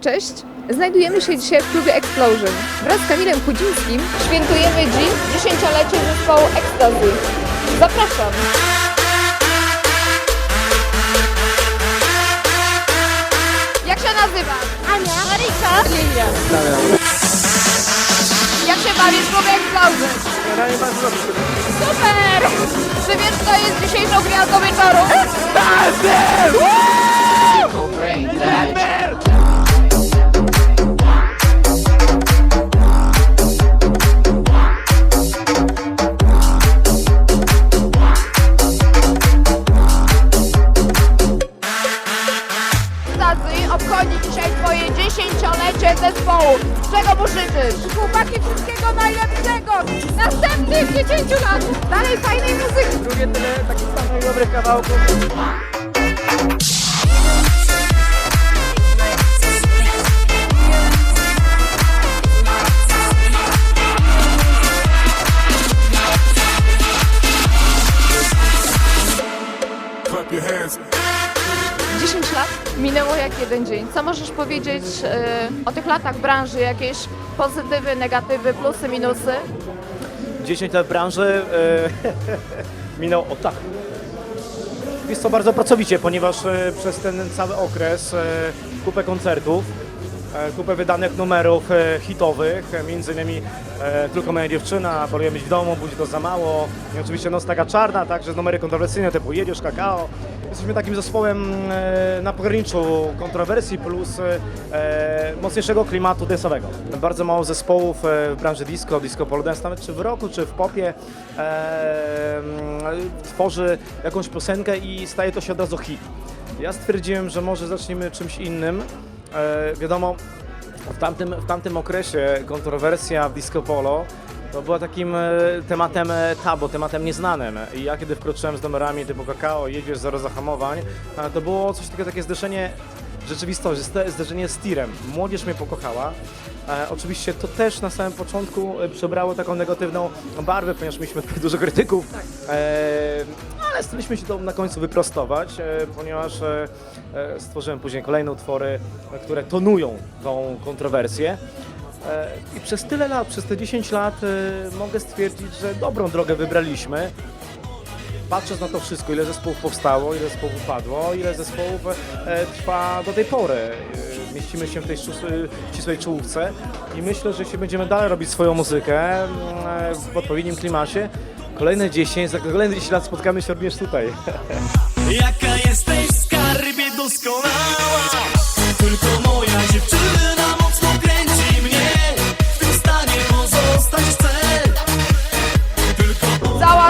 Cześć! Znajdujemy się dzisiaj w klubie Explosion. Wraz z Kamilem Chudzińskim świętujemy dziś dziesięciolecie zespołu Ecstasy. Zapraszam! Jak się nazywasz? Ania, Marika, Lilia. Jak się bawisz w klubie Explosion? Super! Czy wiesz, kto jest dzisiejszą gwiazdą wieczoru? Stacy twoje dziesięciolecie zespołu. Czego mu życzysz? Chłopaki, wszystkiego najlepszego! Następnych 10 lat! Dalej fajnej muzyki! drugie tyle takich samych dobrych kawałków. Clap your hands. 10 lat minęło jak jeden dzień. Co możesz powiedzieć e, o tych latach branży? Jakieś pozytywy, negatywy, plusy, minusy? 10 lat branży e, minął o tak. Jest to bardzo pracowicie, ponieważ e, przez ten cały okres kupę koncertów, kupę wydanych numerów hitowych, między innymi Tylko moja dziewczyna, Poluję być w domu, Budzi to za mało i oczywiście Noc taka czarna, także numery kontrowersyjne typu Jedziesz, Kakao. Jesteśmy takim zespołem e, na pograniczu kontrowersji plus e, mocniejszego klimatu dance'owego. Bardzo mało zespołów e, w branży disco, disco polo dance, nawet czy w roku, czy w popie e, mm, tworzy jakąś piosenkę i staje to się od razu hit. Ja stwierdziłem, że może zaczniemy czymś innym. E, wiadomo, w tamtym, w tamtym okresie kontrowersja w disco polo to była takim e, tematem e, tabu, tematem nieznanym. I ja kiedy wkroczyłem z numerami typu kakao, jedziesz, zero zahamowań, to było coś takiego, takie zderzenie rzeczywistości, zde- zderzenie z tirem. Młodzież mnie pokochała. E, oczywiście to też na samym początku przybrało taką negatywną barwę, ponieważ mieliśmy dużo krytyków. E, ale staraliśmy się to na końcu wyprostować, ponieważ stworzyłem później kolejne utwory, które tonują tą kontrowersję. E, I przez tyle lat, przez te 10 lat e, mogę stwierdzić, że dobrą drogę wybraliśmy. Patrząc na to wszystko, ile zespołów powstało, ile zespołów upadło, ile zespołów e, trwa do tej pory. Mieścimy się w tej ścisłej- czołówce i myślę, że jeśli będziemy dalej robić swoją muzykę mm, w odpowiednim klimacie, kolejne 10, za kolejne 10 lat spotkamy się również tutaj. Jaka jesteś w skarbie doskonała Tylko moja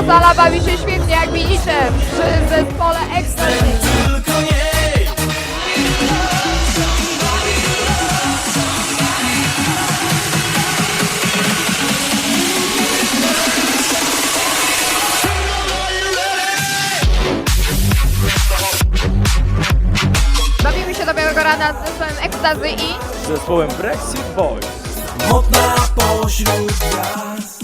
Sala bawi się świetnie, jak widzicie, przy zespole Ecstasy. Bawimy się do białego rana z zespołem Ecstasy i Z zespołem Brexit Boys. Modna pośród gwiazd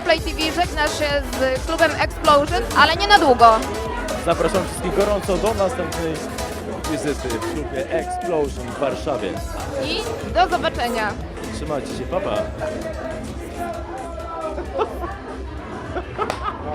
Play TV żegna się z klubem Explosion, ale nie na długo. Zapraszam wszystkich gorąco do następnej wizyty w klubie Explosion w Warszawie. I do zobaczenia. Trzymajcie się, papa. Pa.